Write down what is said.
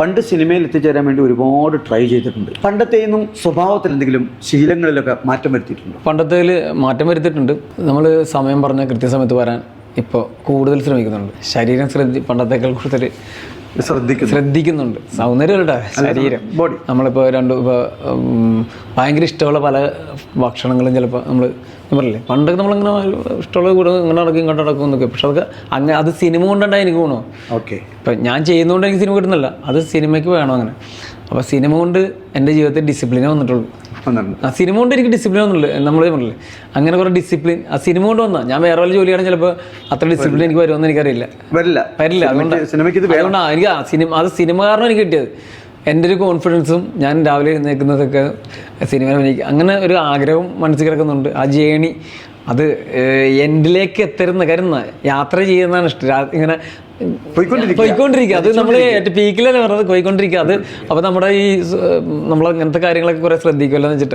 പണ്ട് സിനിമയിൽ എത്തിച്ചേരാൻ വേണ്ടി ഒരുപാട് ട്രൈ ചെയ്തിട്ടുണ്ട്. പണ്ടത്തെയൊന്നും സ്വഭാവത്തിൽ എന്തെങ്കിലും ശീലങ്ങളിലൊക്കെ മാറ്റം വരുത്തിയിട്ടുണ്ട്? പണ്ടത്തേൽ മാറ്റം വരുത്തിയിട്ടുണ്ട്. നമ്മൾ സമയം പറഞ്ഞ കൃത്യസമയത്ത് വരാൻ ഇപ്പോൾ കൂടുതൽ ശ്രമിക്കുന്നുണ്ട്. ശരീരം ശ്രദ്ധി പണ്ടത്തേക്കാൾ കൂടുതൽ ശ്രദ്ധിക്കുന്നുണ്ട്. സൗന്ദര്യമല്ല ശരീരം. ബോഡി നമ്മളിപ്പോൾ രണ്ട് ഇപ്പോൾ ഭയങ്കര ഇഷ്ടമുള്ള പല ഭക്ഷണങ്ങളും ചിലപ്പോൾ നമ്മൾ പറയില്ലേ പണ്ടൊക്കെ നമ്മളിങ്ങനെ ഇഷ്ടമുള്ള കൂടെ ഇങ്ങനെ നടക്കും ഇങ്ങോട്ട് നടക്കും എന്നൊക്കെ. പക്ഷെ അതൊക്കെ അങ്ങനെ അത് സിനിമ കൊണ്ടുണ്ടായി എനിക്ക് ഗുണോ ഓക്കെ. ഇപ്പം ഞാൻ ചെയ്യുന്നതുകൊണ്ട് എനിക്ക് സിനിമ കിട്ടുന്നില്ല. അത് സിനിമയ്ക്ക് വേണം അങ്ങനെ. അപ്പോൾ സിനിമ കൊണ്ട് എന്റെ ജീവിതത്തിൽ ഡിസിപ്ലിനെ വന്നിട്ടുള്ളൂ. വന്നിട്ടുണ്ട്. ആ സിനിമ കൊണ്ട് എനിക്ക് ഡിസിപ്ലിൻ ഒന്നുമില്ല. നമ്മൾ പറഞ്ഞില്ലേ അങ്ങനെ കുറേ ഡിസിപ്ലിൻ ആ സിനിമ കൊണ്ട് വന്നാൽ ഞാൻ വേറെ വല്ല ജോലിയാണ് ചിലപ്പോൾ അത്ര ഡിസിപ്ലിൻ എനിക്ക് വരുമെന്ന് എനിക്കറിയില്ല. വരില്ല. വരില്ല. അതുകൊണ്ട് സിനിമയ്ക്ക് ഇത് അതുകൊണ്ടാണ് എനിക്ക് ആ സിനിമ അത് സിനിമ കാരണം എനിക്ക് കിട്ടിയത്. എന്റെ ഒരു കോൺഫിഡൻസും ഞാൻ രാവിലെ എഴുന്നേൽക്കുന്നതൊക്കെ സിനിമ എനിക്ക് അങ്ങനെ ഒരു ആഗ്രഹവും മനസ്സിൽ കിടക്കുന്നുണ്ട്. ആ ജേണി അത് എൻഡിലേക്ക് എത്തരുന്ന കാര്യം യാത്ര ചെയ്യുന്നതാണ് ഇഷ്ടം. ഇങ്ങനെ പോയിക്കൊണ്ടിരിക്കുക. അത് നമ്മൾ ഏറ്റവും പീക്കിലല്ലേ പറഞ്ഞത്? പോയിക്കൊണ്ടിരിക്കുക. അത് അപ്പോൾ നമ്മുടെ ഈ നമ്മൾ അങ്ങനത്തെ കാര്യങ്ങളൊക്കെ കുറേ ശ്രദ്ധിക്കുമല്ലോ എന്ന് വെച്ചിട്ട്.